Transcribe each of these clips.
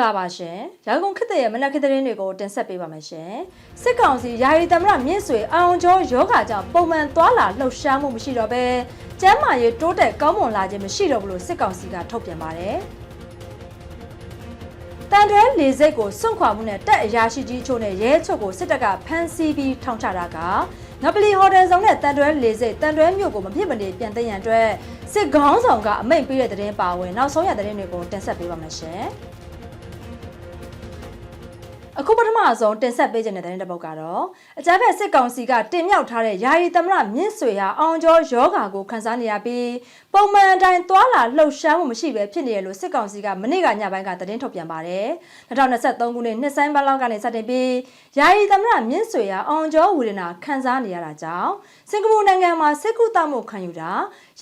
္ဂလာပါရှင်။ရောင်ကုန်ခေတ်သစ်ရဲ့မနက်ခင်းသတင်းတွေကိုတင်ဆက်ပေးပါမယ်ရှင်။စစ်ကောင်စီယာယီသမရမြင့်ဆွေအောင်ကျော်ယောဂါကြောင့်ပုံမှန်သွာလာလှုပ်ရှားမှုမရှိတော့ဘဲကျန်းမာရေးတိုးတက်ကောင်းမွန်လာခြင်းမရှိတော့ဘူးလို့စစ်ကောင်စီကထုတ်ပြန်ပါတယ်။တန်တွဲလေစိတ်ကိုစွန့်ခွာမှုနဲ့တက်အရာရှိကြီးချို့နဲ့ရဲချုပ်ကိုစစ်တပ်ကဖမ်းဆီးပြီးထောင်ချတာကငပလီဟိုတယ်ဆောင်နဲ့တန်တွဲလေစိတ်တန်တွဲမြို့ကိုမဖြစ်မနေပြန်သိမ်းရန်အတွက်စစ်ခေါင်းဆောင်ကအမိန့်ပေးတဲ့သတင်းပါဝင်နောက်ဆုံးရသတင်းတွေကိုတင်ဆက်ပေးပါမယ်ရှင်။ အခုပထမဆုံးတင်ဆက်ပေးခြင်းတဲ့သတင်းတစ်ပုဒ်ကတော့အကြမ်းဖက်စစ်ကောင်စီကတင်မြှောက်ထားတဲ့ယာယီသမရမြင့်ဆွေဟာအောင်ကျော်ယောဂါကိုခန်းစားနေရပြီးပုံမှန်အတိုင်းသွာလာလှုပ်ရှားမှုမရှိဘဲဖြစ်နေရလို့စစ်ကောင်စီကမနေ့ကညပိုင်းကသတင်းထုတ်ပြန်ပါတယ်2023ခုနှစ်နှစ်ဆိုင်ပတ်လောက်ကနေစတင်ပြီးယာယီသမရမြင့်ဆွေဟာအောင်ကျော်ဝေဒနာခန်းစားနေရတာကြောင့်စင်ကာပူနိုင်ငံမှာစစ်ကူတောက်မှုခံယူတာ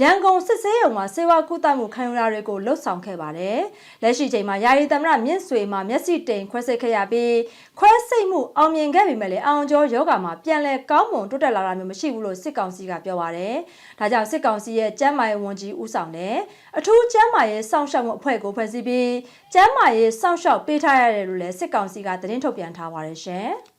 ရန်ကုန်စစ်ဆေးရုံမှာစေဝါကူတောက်မှုခံယူတာတွေကိုလှုပ်ဆောင်ခဲ့ပါတယ်လက်ရှိချိန်မှာယာယီသမရမြင့်ဆွေမှာမျက်စိတိမ်ခွဲစိတ်ခဲ့ရပြီးခွဲစိတ်မှုအောင်မြင်ခဲ့ပေမဲ့လည်းအောင်ကျော်ယောဂါမှာပြန်လည်ကောင်းမွန်တိုးတက်လာတာမျိုးမရှိဘူးလို့စစ်ကောင်စီကပြောပါတယ်။ဒါကြောင့်စစ်ကောင်စီရဲ့ကျန်းမာရေးဝန်ကြီးဦးဆောင်တဲ့အထူးကျန်းမာရေးစောင့်ရှောက်မှုအဖွဲ့ကိုဖွဲ့စည်းပြီးကျန်းမာရေးစောင့်ရှောက်ပေးထားရတယ်လို့လည်းစစ်ကောင်စီကသတင်းထုတ်ပြန်ထားပါတယ်ရှင်။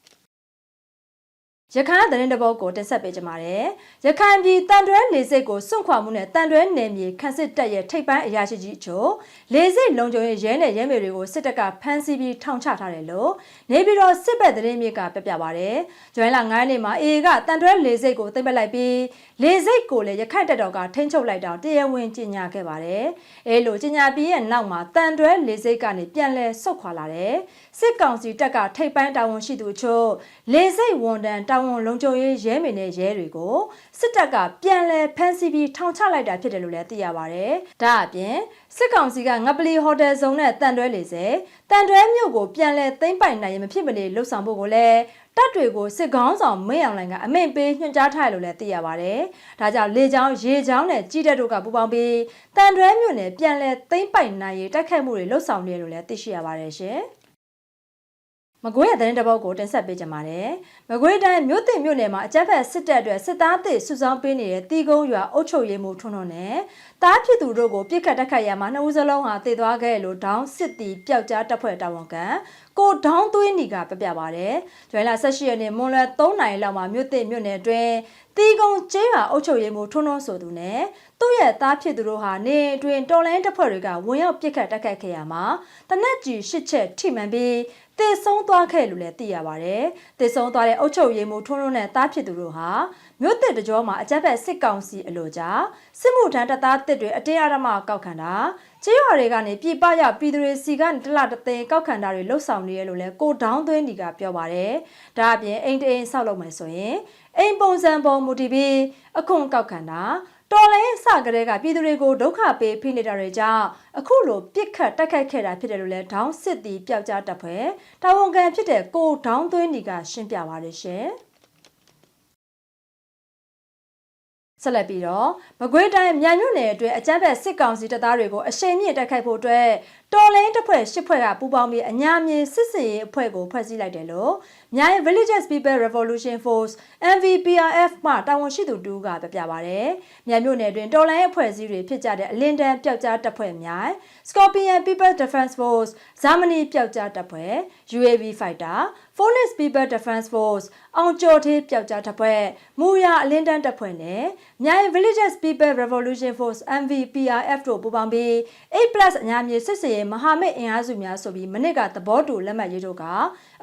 ရခိုင်သတင်းတပုတ်ကိုတင်ဆက်ပေးကြပါမယ်။ရခိုင်ပြည်တန်တွဲလေစိတ်ကိုစွန့်ခွာမှုနဲ့တန်တွဲနယ်မြေခန့်စစ်တပ်ရဲ့ထိပ်ပိုင်းအရာရှိကြီးအချို့လေစိတ်လုံခြုံရေးရဲနဲ့ရဲမေတွေကိုစစ်တပ်ကဖမ်းဆီးပြီးထောင်ချထားတယ်လို့နေပြည်တော်စစ်ဘက်သတင်းမြစ်ကပြပြပါဗျ။ကျွမ်းလာ9ရက်နေ့မှာအေကတန်တွဲလေစိတ်ကိုသိမ်းပစ်လိုက်ပြီးလေစိတ်ကိုလည်းရခိုင်တပ်တော်ကထိန်းချုပ်လိုက်တော့တရားဝင်ကြေညာခဲ့ပါတယ်။အဲလိုကြေညာပြီးရဲ့နောက်မှာတန်တွဲလေစိတ်ကနေပြန်လဲဆုတ်ခွာလာတယ်။စစ်ကောင်စီတပ်ကထိပ်ပိုင်းတာဝန်ရှိသူအချို့လေစိတ်ဝန်တန်းတာဝန်လုံခြုံရေးရဲမေနဲ့ရဲတွေကိုစစ်တပ်ကပြန်လဲဖမ်းဆီးပြီးထောင်ချလိုက်တာဖြစ်တယ်လို့လည်းသိရပါတယ်။ဒါအပြင်စစ်ကောင်စီကငပလီဟိုတယ်ဇုံနဲ့တန်တွဲလေစေတန်တွဲမြို့ကိုပြန်လဲသိမ်းပိုင်နိုင်ရင်မဖြစ်မနေလှုပ်ဆောင်ဖို့ကိုလည်းတပ်တွေကိုစစ်ကောင်းဆောင်မင်းအောင်လိုင်ကအမိန့်ပေးညွှန်ကြားထားတယ်လို့လည်းသိရပါတယ်။ဒါကြောင့်လေချောင်းရေချောင်းနဲ့ကြီးတက်တို့ကပူးပေါင်းပြီးတန်တွဲမြို့နယ်ပြန်လဲသိမ်းပိုင်နိုင်ရေးတိုက်ခိုက်မှုတွေလှုပ်ဆောင်နေတယ်လို့လည်းသိရှိရပါတယ်ရှင်။ မကွေးရတဲ့တပုတ်ကိုတင်ဆက်ပေးကြပါမယ်။မကွေးတိုင်းမြို့တင်မြို့နယ်မှာအကြမ်းဖက်စစ်တပ်အတွက်စစ်သားသစ်စုဆောင်းပေးနေတဲ့တီကုန်းရွာအုပ်ချုပ်ရေးမှူးထွန်းထွန်းနဲ့တားဖြစ်သူတို့ကိုပြစ်ခတ်တက်ခတ်ရမှာနှစ်ဦးစလုံးဟာတည်သွားခဲ့လို့ဒေါင်းစစ်တီပျောက်ကြားတပ်ဖွဲ့တာဝန်ခံကိုဒေါင်းသွေးနီကပြပြပါတယ်။ကျွဲလာ18ရက်နေ့မွန်လွယ်3နိုင်လောက်မှာမြို့တင်မြို့နယ်အတွင်းတီကုန်းကျေးရွာအုပ်ချုပ်ရေးမှူးထွန်းထွန်းဆိုသူနဲ့သူ့ရဲ့သားဖြစ်သူတို့ဟာနေအတွင်းတော်လိုင်းတပ်ဖွဲ့တွေကဝင်ရောက်ပြစ်ခတ်တက်ခတ်ခဲ့ရမှာတနက်ကြီးရှစ်ချက်ထိမှန်ပြီး တည်ဆုံးသွားခဲ့လို့လည်းသိရပါတယ်။တည်ဆုံးသွားတဲ့အုတ်ချုပ်ရည်မှုထွန်းထွန်းနဲ့တားဖြစ်သူတို့ဟာမြို့တစ်တကြောမှာအကြက်ဖက်စစ်ကောင်စီအလို့ကြာစစ်မှုထမ်းတပ်သားတစ်တွေအတင်းအဓမ္မကောက်ခံတာကျေးရွာတွေကနေပြည်ပရောက်ပြည်သူတွေစီကနေတလတသိန်းကောက်ခံတာတွေလှုပ်ဆောင်နေရလို့လည်းကိုဒေါင်းသွင်းဒီကပြောပါတယ်။ဒါအပြင်အိမ်တအိမ်ဆောက်လုပ်မယ်ဆိုရင်အိမ်ပုံစံပုံမူတည်ပြီးအခွန်ကောက်ခံတာ တော်လိုင်းစကတဲ့ကပြည်သူတွေကိုဒုက္ခပေးဖိနေတာတွေကြောင့်အခုလိုပြစ်ခတ်တိုက်ခိုက်ခဲ့တာဖြစ်တယ်လို့လဲဒေါင်းစစ်တီပျောက်ကြားတပ်ဖွဲ့တာဝန်ခံဖြစ်တဲ့ကိုဒေါင်းသွင်းဒီကရှင်းပြပါရရှင်ဆက်လက်ပြီးတော့မကွေးတိုင်းမြန်မြို့နယ်အတွင်းအကြမ်းဖက်စစ်ကောင်စီတပ်သားတွေကိုအရှိန်မြင့်တိုက်ခိုက်ဖို့အတွက်တော်လိုင်းတပ်ဖွဲ့ရှစ်ဖွဲ့ကပူးပေါင်းပြီးအညာမြင်စစ်စင်ရေးအဖွဲ့ကိုဖွဲ့စည်းလိုက်တယ်လို့ မြိုင် Villages People Revolution Force MVPRF မှတာဝန်ရှိသူတူကပြပြပါဗျ။မြိုင်မြို့နယ်တွင်တော်လိုင်းအဖွဲ့အစည်းတွေဖြစ်ကြတဲ့အလင်းတန်းပျောက်ကြားတပ်ဖွဲ့မြိုင် Scorpion People Defense Force ဇာမနီပျောက်ကြားတပ်ဖွဲ့ UAV Fighter Phoenix People Defense Force အောင်ကျော်သေးပျောက်ကြားတပ်ဖွဲ့မူရအလင်းတန်းတပ်ဖွဲ့နဲ့မြိုင် Villages People Revolution Force MVPRF တို့ပူးပေါင်းပြီး 8+ အညာမြေစစ်စင်ရေးမဟာမိတ်အင်အားစုများဆိုပြီးမနစ်ကသဘောတူလက်မှတ်ရေးထိုးက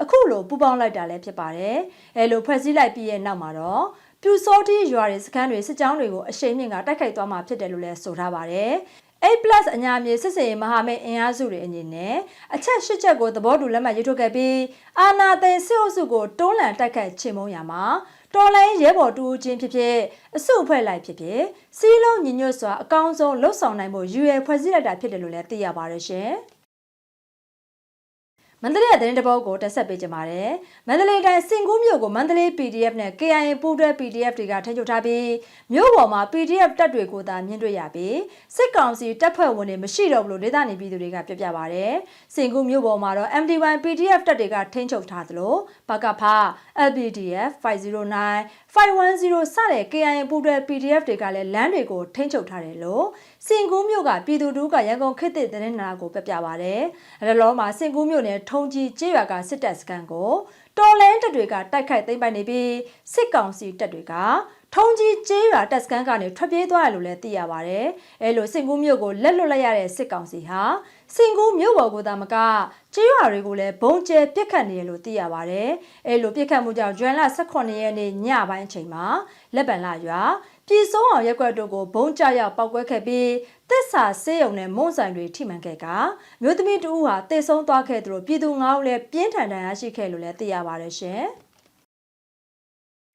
အခုလိုပူးပေါင်းလိုက်တာလည်းဖြစ်ပါတယ်။အဲလိုဖွဲ့စည်းလိုက်ပြီးရဲ့နောက်မှာတော့ပြူစောတိရွာတွေစခန်းတွေစစ်ကြောင်းတွေကိုအရှိန်မြင့်ကတိုက်ခိုက်သွားမှာဖြစ်တယ်လို့လည်းဆိုထားပါတယ်။ A+ အညာမြေစစ်စင်မဟာမိတ်အင်အားစုတွေအနေနဲ့အချက်၈ချက်ကိုသဘောတူလက်မှတ်ရေးထိုးခဲ့ပြီးအာနာသိန်စစ်အုပ်စုကိုတွန်းလှန်တိုက်ခိုက်ချေမှုန်းရမှာတော်လိုင်းရဲဘော်တူချင်းဖြစ်ဖြစ်အစုအဖွဲ့လိုက်ဖြစ်ဖြစ်စီးလုံးညီညွတ်စွာအကောင်းဆုံးလှုပ်ဆောင်နိုင်ဖို့ယူရဖွဲ့စည်းလိုက်တာဖြစ်တယ်လို့လည်းသိရပါတယ်ရှင်။ မန္တလေးရဲ့သတင်းတပုတ်ကိုတက်ဆက်ပေးကြပါမယ်။မန္တလေးတိုင်းစင်ကူးမြို့ကိုမန္တလေး PDF နဲ့ KIA ပူးတွဲ PDF တွေကထိန်းချုပ်ထားပြီးမြို့ပေါ်မှာ PDF တပ်တွေကိုသာမြင်တွေ့ရပြီးစစ်ကောင်စီတပ်ဖွဲ့ဝင်တွေမရှိတော့ဘူးလို့ဒေသနေပြည်သူတွေကပြောပြပါဗျ။စင်ကူးမြို့ပေါ်မှာတော့ MD1 PDF တပ်တွေကထိန်းချုပ်ထားသလိုပကဖ LPDF 509 510စတဲ့ KIA ပူးတွဲ PDF တွေကလည်းလမ်းတွေကိုထိန်းချုပ်ထားတယ်လို့စင်ကူးမြို့ကပြည်သူတို့ကရန်ကုန်ခေတ်သစ်သတင်းနာကိုပြပြပါဗျ။အဲလောမှာစင်ကူးမြို့နယ်ထုံကြီးကျေးရွာကစစ်တပ်စခန်းကိုတော်လန်းတပ်တွေကတိုက်ခိုက်သိမ်းပိုက်နေပြီးစစ်ကောင်စီတပ်တွေက ထုံကြီးကျေးရွာတပ်စခန်းကနေထွက်ပြေးသွားတယ်လို့လည်းသိရပါဗျ။အဲလိုစင်ကူးမြို့ကိုလက်လွတ်လိုက်ရတဲ့စစ်ကောင်စီဟာစင်ကူးမြို့ပေါ်ကိုသာမကကျေးရွာတွေကိုလည်းဘုံကျဲပစ်ခတ်နေတယ်လို့သိရပါဗျ။အဲလိုပစ်ခတ်မှုကြောင့်ဂျွမ်လ18ရက်နေ့ညပိုင်းအချိန်မှာလက်ပံလာရွာပြည်စုံအောင်ရက်ွက်တို့ကိုဘုံကြရောက်ပောက်ကွဲခဲ့ပြီးတစ်ဆာဆေးရုံနဲ့မုံဆိုင်တွေထိမှန်ခဲ့ကမြို့သမီးတူဟာတေဆုံးသွားခဲ့သူတို့ပြည်သူ၅ဦးလည်းပြင်းထန်ဒဏ်ရာရှိခဲ့လို့လည်းသိရပါတယ်ရှင်။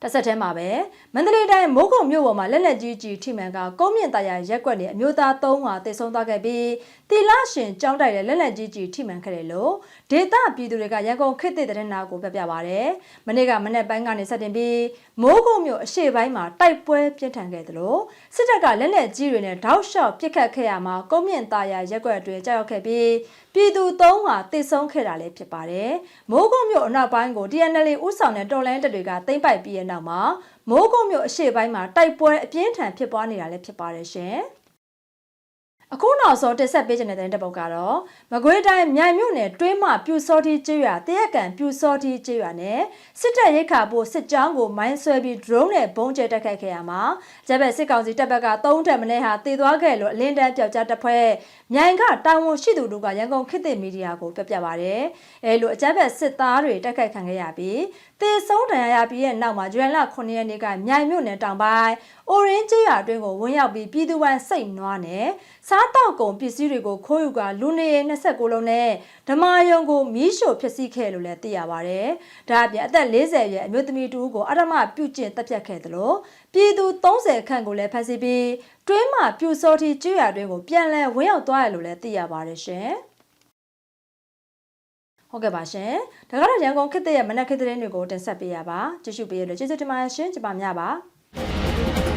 တစ်ဆက်တည်းမှာပဲမန္တလေးတိုင်းမိုးကုံမြို့ပေါ်မှာလက်လက်ကြီးကြီးထိမှန်ကကုန်းမြင့်တရားရက်ကွက်နေအမျိုးသား၃ဟာတေဆုံးသွားခဲ့ပြီးတီလာရှင်ကြောင်းတိုက်တဲ့လက်လက်ကြီးကြီးထိမှန်ခဲ့တယ်လို့ဒေတာပြည်သူတွေကရန်ကုန်ခေတ်သစ်တဲ့နာကိုပြပြပါဗျ။မနေ့ကမနေ့ပိုင်းကနေစတင်ပြီးမိုးကုံမြို့အရှေ့ပိုင်းမှာတိုက်ပွဲပြင်းထန်ခဲ့တယ်လို့စစ်တပ်ကလက်လက်ကြီးတွေနဲ့တောက်လျှောက်ပစ်ခတ်ခဲ့ရမှာကုန်းမြင့်တရားရက်ကွက်အတွင်းကြောက်ခဲ့ပြီးပြည်သူ၃ဟာတေဆုံးခဲ့တာလည်းဖြစ်ပါတယ်။မိုးကုံမြို့အနောက်ပိုင်းကို TNL ဥဆောင်တဲ့တော်လိုင်းတပ်တွေကသိမ်းပိုက်ပြီးတဲ့နောက်မှာမိုးကုံမြို့အရှေ့ပိုင်းမှာတိုက်ပွဲအပြင်းထန်ဖြစ်ပွားနေတာလည်းဖြစ်ပါတယ်ရှင်။ အခုနောက်ဆုံးတက်ဆက်ပေးခြင်းတဲ့တဲ့ပုတ်ကတော့မကွေးတိုင်းမြိုင်မြို့နယ်တွင်းမပြူစောတိကျေးရွာတရက်ကန်ပြူစောတိကျေးရွာနဲ့စစ်တပ်ရိတ်ခါဖို့စစ်ကြောင်းကိုမိုင်းဆွဲပြီး drone နဲ့ဘုံကျဲတက်ခိုက်ခဲ့ရမှာဂျပက်စစ်ကောင်စီတပ်ဘက်က3ထက်မနည်းဟာတည်သွားခဲ့လို့အလင်းတန်းပြောက်ကြားတပ်ဖွဲ့မြိုင်ကတာဝန်ရှိသူတို့ကရန်ကုန်ခေတ်သစ်မီဒီယာကိုပြပြပါဗျ။အဲလိုအကြမ်းဖက်စစ်သားတွေတက်ခိုက်ခံခဲ့ရပြီးတေဆုံးဒဏ်ရာရပြီးတဲ့နောက်မှာဂျွန်လ9ရက်နေ့ကမြိုင်မြို့နယ်တောင်ပိုင်းအိုရင်းကျေးရွာအတွင်းကိုဝင်ရောက်ပြီးပြည်သူ့ဝန်စိတ်နွားနဲ့စားတောက်ကုန်ပစ္စည်းတွေကိုခိုးယူကလူနေ29လုံးနဲ့ဓမာယုံကိုမီးရှို့ဖျက်ဆီးခဲ့လို့လည်းသိရပါဗျ။ဒါအပြင်အသက်40ရဲ့အမျိုးသမီးတူကိုအရမပြုတ်ကျင့်တပ်ဖြတ်ခဲ့တယ်လို့ပြည်သူ30ခန့်ကိုလည်းဖမ်းဆီးပြီးတွင်းမှာပြူစောတိကျွရတွင်းကိုပြန်လည်ဝင်ရောက်သွားရလို့လည်းသိရပါတယ်ရှင်။ဟုတ်ကဲ့ပါရှင်။ဒါကတော့ရန်ကုန်ခေတ်သစ်ရဲ့မနက်ခေတ်သတင်းတွေကိုတင်ဆက်ပေးရပါ။ကြည့်ရှုပေးရလို့ကျေးဇူးတင်ပါတယ်ရှင်။ကြပါမြပါ။